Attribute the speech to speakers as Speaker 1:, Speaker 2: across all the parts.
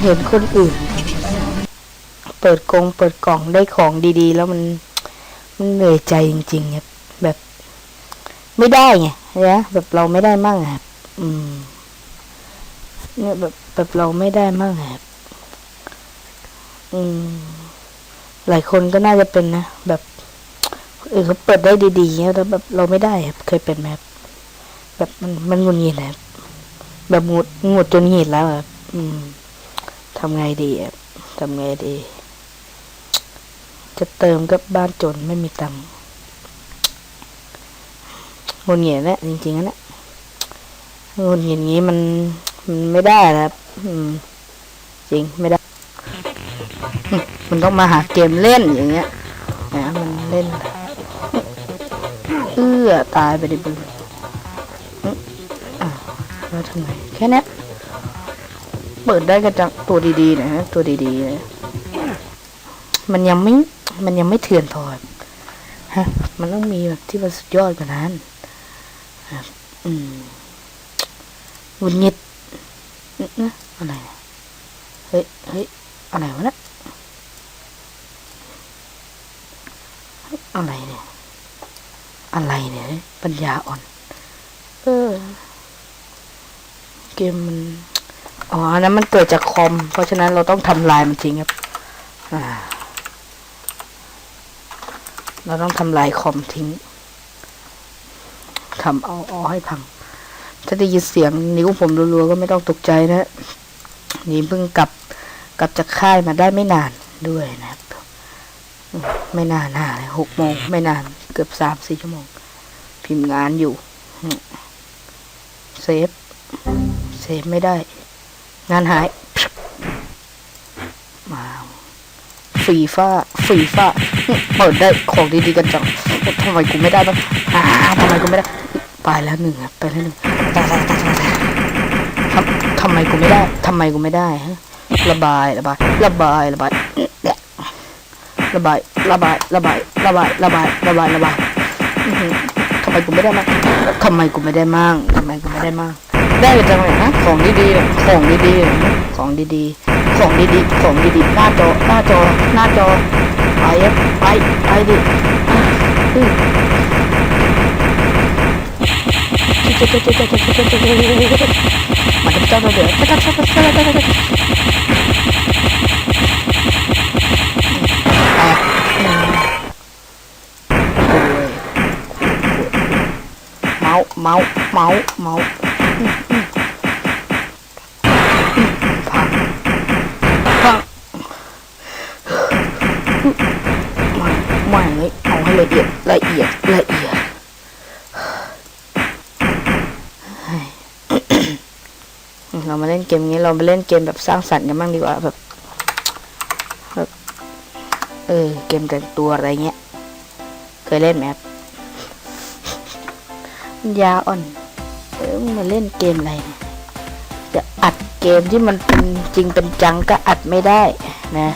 Speaker 1: เห็นคนอื่น เปิดกงเปิดกล่องได้ของดีๆ แล้วมันมันเหนื่อยใจจริงๆครับแบบ ไม่ได้ไงนะแบบเราไม่ได้มั่งอะครับอืม เนี่ยแบบแบบเราไม่ได้มั่งอะครับอืม หลายคนก็น่าจะเป็นนะแบบเออเขาเปิดได้ดีๆเงี้ยแต่แบบเราไม่ได้ครับเคยเป็นไหมครับแบบมันมันงุดหงิดครับ แบบหงุดหงุดจนหงิดแล้วครับอืมทำไงดีครับทำไงดี จะเติมก็บ้านจนไม่มีตังค์หงุดหงิดนะจริงๆนะหงุดหงิดงี้มันมันไม่ได้ครับ อืม จริงไม่ได้ มันต้องมาหาเกมเล่นอย่างเงี้ยนะมันเล่น เอื้อตายไปดิบึง แล้วทำไงแค่เนี้ยเปิดได้กระจังตัวดีๆหนะฮะตัวดีๆนะมันยังไม่มันยังไม่เถื่อนพอฮะ มันต้องมีแบบที่มันสุดยอดกว่านั้นอืมหงุดหงิดอื้อะไรเนี่ยเฮ้ยเฮ้ยอะไรวะเนี่ยอะไรเนี่ย อะไรเนี่ย ปัญญาอ่อน เออ มมันอ๋ออันนั้นมันเกิดจากคอม เพราะฉะนั้นเราต้องทำลายมันทิ้งครับเราต้องทำลายคอมทิ้งทำเอาเอาให้พัง ถ้าได้ยินเสียงนิ้วผมรัวๆก็ไม่ต้องตกใจนะนี่เพิ่งกลับกลับจากค่ายมาได้ไม่นานด้วยนะครับ ไม่นานหนาเลยหกโมงไม่นาน เกือบสามสี่ชั่วโมง พิมพ์งานอยู่ เซฟ เซฟไม่ได้ งานหายมาฟีฟ้าฟีฟ้าเปิดได้ของดีๆกันจังทำไมกูไม่ได้บ้างอ่าทำไมกูไม่ได้ ไปแล้วหนึ่งอะไปแล้วหนึ่งตายตายตายตายทำทำไมกูไม่ได้ทำไมกูไม่ได้ฮะระบายระบายระบายระบายระบายระบายระบายระบายระบายระบายระบายทำไมกูไม่ได้มั่งทำไมกูไม่ได้มั่งทำไมกูไม่ได้มั่ง ได้ไปจังเลยนะของดีๆของดีๆของดีๆของดีๆของดีๆหน้าจอหน้าจอหน้าจอไปอะไปไปดิอื้อมันจะเจ้าเดือดเมาส์เมาส์เมาส์เมาส์พังพัง ไม่ไม่เอาให้ละเอียดละเอียดละเอียดเฮ้ยเรามาเล่นเกมนี้เรามาเล่นเกมแบบสร้างสรรค์กันบ้างดีกว่าแบบแบบเออเกมแต่งตัวอะไรเงี้ยเคยเล่นไหมครับยาอ่อน มาเล่นเกมอะไรเนี่ยจะอัดเกมที่มันเป็นจริงเป็นจังก็อัดไม่ได้นะ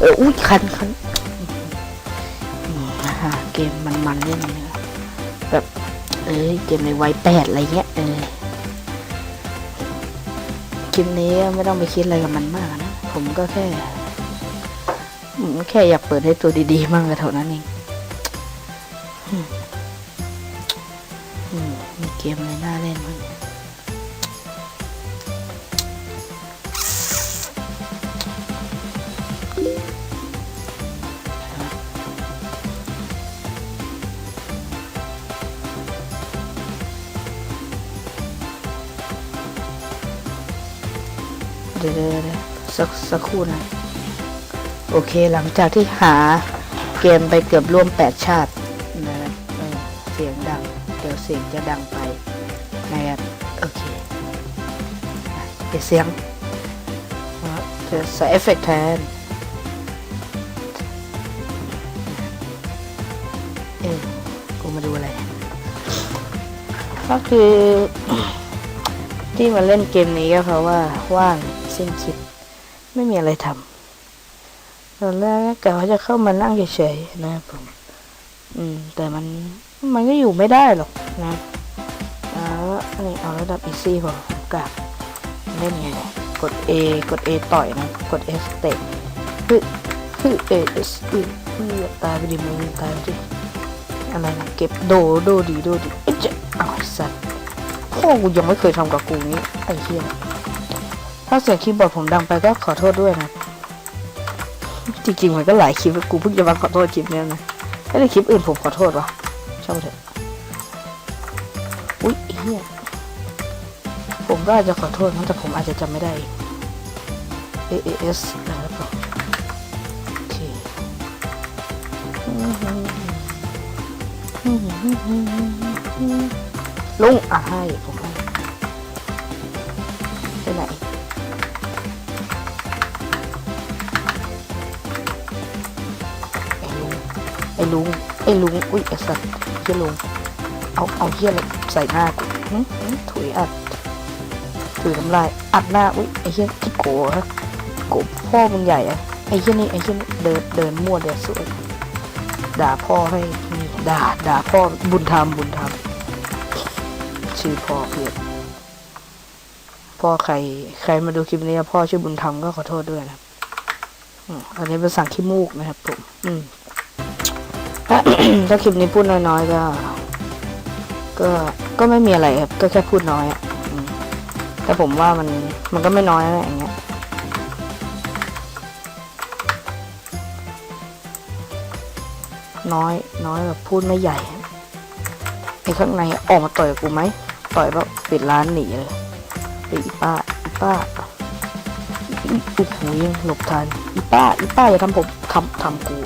Speaker 1: เอออุ้ยคันคันหาเกมมันมันเล่นแบบเอ้ยเกมในวัยแปดอะไรเงี้ยเออคลิปนี้ไม่ต้องไปคิดอะไรกับมันมากนะ ผมก็แค่แค่อยากเปิดให้ตัวดีๆมั่งก็เท่านั้นเองอ กมอะไรน่าเล่นบ้างเนี่ยเดี๋ยวสักสักครู่นะ โอเคหลังจากที่หาเกมไปเกือบร่วมแปดชาตินะเสียงดัง เดี๋ยวเสียงจะดัง ไปนะครับโอเคอะเดี๋ยวเสียงอะจะใส่เอฟเฟกต์แทนเออกูมาดูอะไร ก็คือ ที่มาเล่นเกมนี้ก็เพราะว่าว่างสิ้นคิด ไม่มีอะไรทำตอนแรกก็กะว่าจะเข้ามานั่งเฉยๆนะครับผม อืม แต่มันมันก็อยู่ไม่ได้หรอกนะเอันนี้เอาระดับอีซี่พอผมกะเล่นไงเนี่ยกด A กด A ต่อยนะ กด F เตะฮึฮึเอสอึฮึตายไปดิมึงตายไปดิอะไรนะเก็บโดโดดีโดดีเอ้ยเจะอ้าวไอสัตว์พ่อกูยังไม่เคยทำกับกูงี้ไอ้เหี้ยถ้าเสียงคีย์บอร์ดผมดังไปก็ขอโทษด้วยนะ จริงๆมันก็หลายคลิปกูเพิ่งจะมาขอโทษคลิปนี้นะถ้ในคลิปอื่นผมขอโทษวะช่างเถอะอุ้ยเหี้ย ก็อาจจะขอโทษนะแต่ผมอาจจะจำไม่ได้ AAS นะครับโอเคลุงอะให้ผมให้ไปไหนไอ้ลุงไอ้ลุง ไอ้ลุง อุ้ยไอ้สัตว์เฮียลุง เอา เอาเฮียอะไรใส่หน้ากูถุยอัด ถือน้ำลายอัดหน้าอุ้ยไอ้เหี้ยที่โกฮะโกพ่อมันใหญ่อะไอ้เหี้ยนี่ไอ้เหี้ยนี่เดินเดินมั่วเดินสวยด่าพ่อให้นี่ด่าด่าพ่อบุญธรรมบุญธรรมชื่อพ่อเพื่อนพ่อใครใครมาดูคลิปนี้พ่อชื่อบุญธรรมก็ขอโทษด้วยนะครับอันนี้เป็นสั่งขี้มูกนะครับผมอืมถ้าถ้าคลิปนี้พูดน้อยๆก็ ก็ก็ไม่มีอะไรครับ ก็แค่พูดน้อยอะ แต่ผมว่ามันมันก็ไม่น้อยนะอย่างเงี้ยน้อยน้อยแบบพูดไม่ใหญ่ไอ้ข้างในออกมาต่อยกูไหมต่อยแล้วปิดร้านหนีเลยไอ้อีป้าอีป้าอีโอ้โหยังหลบทันอีป้าอีป้าอย่าทำผมทำทำกู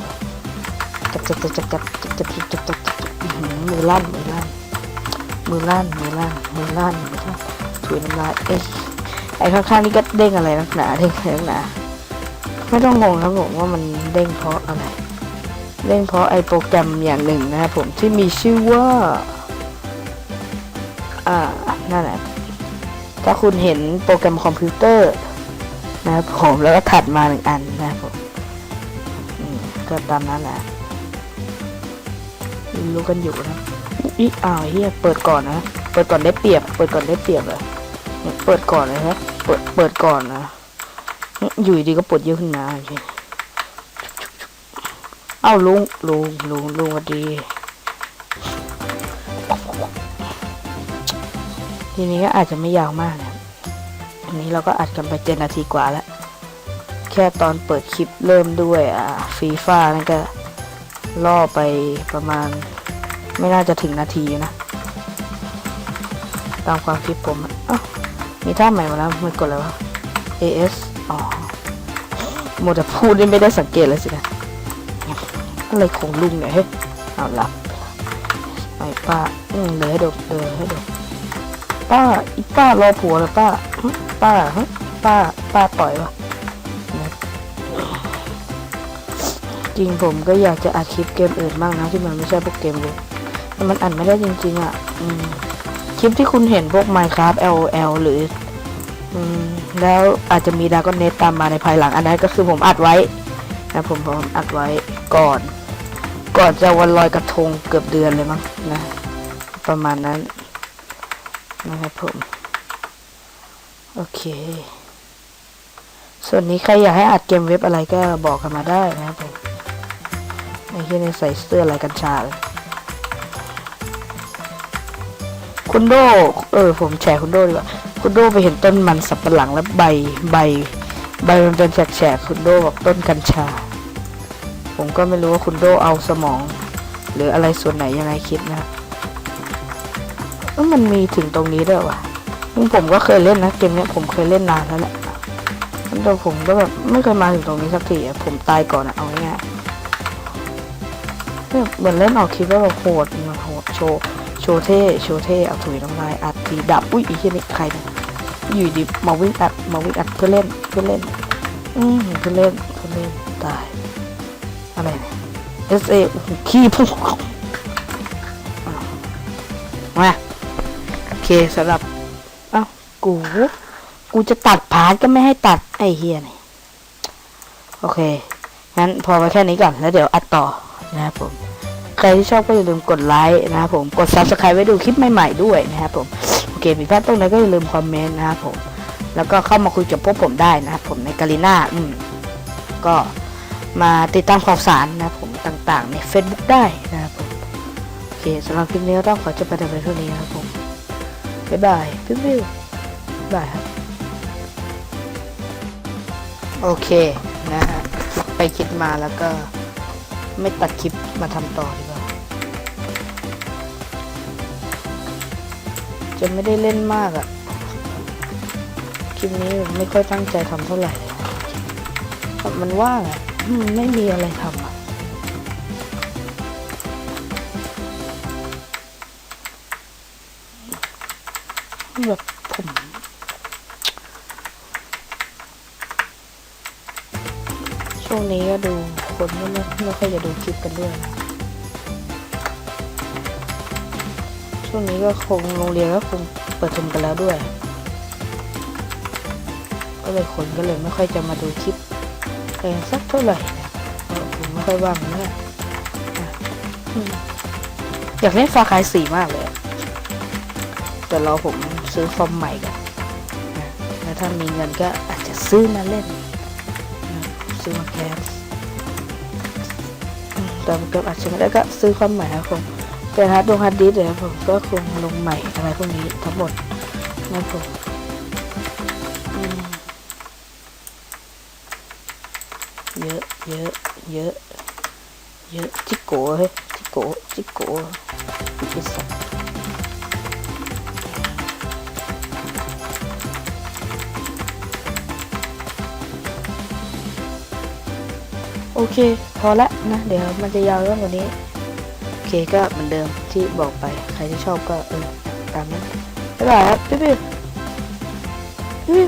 Speaker 1: จับจับจับจับจับจับจับจับจับจับมือลั่นมือลั่นมือลั่นมือลั่นมือลั่น มือนถุยน้ำลายเอ้ยไอ้ข้างๆนี่ก็เด้งอะไรนักหนาเด้งอะไรนักหนาไม่ต้องงงครับผมว่ามันเด้งเพราะอะไรเด้งเพราะไอ้โปรแกรมอย่างหนึ่งนะครับผมที่มีชื่อว่าอ่านั่นแหละถ้าคุณเห็นโปรแกรมคอมพิวเตอร์นะครับผมแล้วก็ถัดมาหนึ่งอันนะครับผมอืมก็ตามนั้นแหละรู้กันอยู่นะอีอ้าวเฮียเปิดก่อนนะ เปิดก่อนได้เปรียบ เปิดก่อนได้เปรียบเลย เปิดก่อนเลยฮะเปิดเปิดก่อนนะ อยู่ดีก็ปวดเยอะขึ้นมาโอเคเอ้าลุงลุงลุงลุงวัดี ทีนี้ก็อาจจะไม่ยาวมากนะอันนี้เราก็อัดกันไปเจ็ดนาทีกว่าแล้ว แค่ตอนเปิดคลิปเริ่มด้วยอ่าฟีฟ่านั่นก็ล่อไปประมาณ ไม่น่าจะถึงนาทีนะ ตามความคิดผมอะอ้าว มีท่าใหม่มาแล้วมันกดแล้วะ AS อ๋อโมวแต่พูดนี่ไม่ได้สังเกตเลยสินะอะไรของลุงเนี่ยเฮ้ยเอาลับไอ้ป้าอืมเลยให้ดูเออให้ดูป้าอีป้ารอผัวเลยป้าป้าฮะป้าป้าต่อยวะนะจริงผมก็อยากจะอัดคลิปเกมอื่นบ้างนะที่มันไม่ใช่พวกเกมเลยแต่มันอัดไม่ได้จริงๆอะ อืม คลิปที่คุณเห็นพวก Minecraft LOL หรืออแล้วอาจจะมีดาก็เนตตามมาในภายหลังอันนั้นก็คือผมอัดไว้นะผมผมอัดไว้ก่อน ก่อนจะวันลอยกระทงเกือบเดือนเลยมั้งนะประมาณนั้นนะครับผม โอเค ส่วนนี้ใครอยากให้อัดเกมเว็บอะไรก็บอกกันมาได้นะครับผมไอ้ที่นี่ใส่เสื้อลายกัญชาเลย คุณโดเออผมแชร์คุณโดดีกว่าคุณโดไปเห็นต้นมันสับปะหลังแล้วใบใบ ใบมันเป็นแฉกๆคุณโดบอกต้นกัญชา ผมก็ไม่รู้ว่าคุณโดเอาสมอง หรืออะไรส่วนไหนยังไงคิดนะเอ้ามันมีถึงตรงนี้ด้วยวะซึ่งผมก็เคยเล่นนะเกมเนี้ยผมเคยเล่นนานแล้วแหละแต่ผมก็แบบไม่เคยมาถึงตรงนี้สักทีอะผมตายก่อนอะเอาง่ายเหมือนเล่นออกคลิปแล้วแบบโหดมันโหดโชว์ ว์เท่โชว์เท่เอาถุยน้ำลายอัดทีดับอุ้ยอีกทีนี่ใครเนี่ยอยู่ดีมาวิ่งอัดมาวิ่งอัดเพื่อเล่นเพื่อเล่นอืมเพื่อเล่นเพื่อเล่นตายอะไรเนี่ย S A โอ้โหขี้พุ่งมาโอเคสำหรับเอ้ากูกูจะตัดพาร์ทก็ไม่ให้ตัดไอ้เฮียนี่โอเคงั้นพอไว้แค่นี้ก่อนแล้วเดี๋ยวอัดต่อนะครับผม ใครที่ชอบก็อย่าลืมกดไลค์นะครับผมกด subscribe ไว้ดูคลิปใหม่ๆด้วยนะครับผมโอเคผิดพลาดตรงไหนก็อย่าลืมคอมเมนต์นะครับผมแล้วก็เข้ามาคุยกับพวกผมได้นะครับผมในกาลิน่าอืมก็มาติดตามข่าวสารนะครับผมต่างๆ ใน Facebook ได้นะครับผมโอเคสำหรับคลิปนี้ก็ต้องขอจบไปแต่เพียงเท่านี้นะครับผมบ๊ายบายปิ๊บปิ๊บบายครับโอเคนะฮะคิดไปคิดมาแล้วก็ไม่ตัดคลิปมาทำต่อ จะไม่ได้เล่นมากอะ่ะ คลิปนี้ไม่ค่อยตั้งใจทำเท่าไหร่เลยแบบมันว่างอะ่ะไม่มีอะไรทำอะแบบผมช่วงนี้ก็ดูคนไม่ไม่ไม่ค่อยจะดูคลิปกันด้วย ช่วงนี้ก็คงโรงเรียนก็คงเปิดเทอมกันแล้วด้วย ก็เลยคนก็เลยไม่ค่อยจะมาดูคลิปกันสักเท่าไหร่นะผมไม่ค่อยว่างนะอะอืมอยากเล่นฟาคายสีมากเลย แต่เรอผมซื้อคอมใหม่กันแล้วถ้ามีเงินก็อาจจะซื้อมาเล่น ซื้อมาแคสแต่มันก็อาจจะไม่ได้ก็ซื้อความใหม่ครับผม เป็นฮาร์ดดงฮาร์ดดิสก์เลยครับผมก็คงลงใหม่อะไรพวกนี้ทั้งหมดนะผมเยอะเยอะเยอะเยอะจิโก้เฮ้ยจิโก้จิโก้ไอ้สัสโอเค พอละนะ เดี๋ยวมันจะยาวเรื่องกว่านี้ เคก็เหมือนเดิมที่บอกไป ใครที่ชอบก็เออตามนั้นบ๊ายบายครับพี่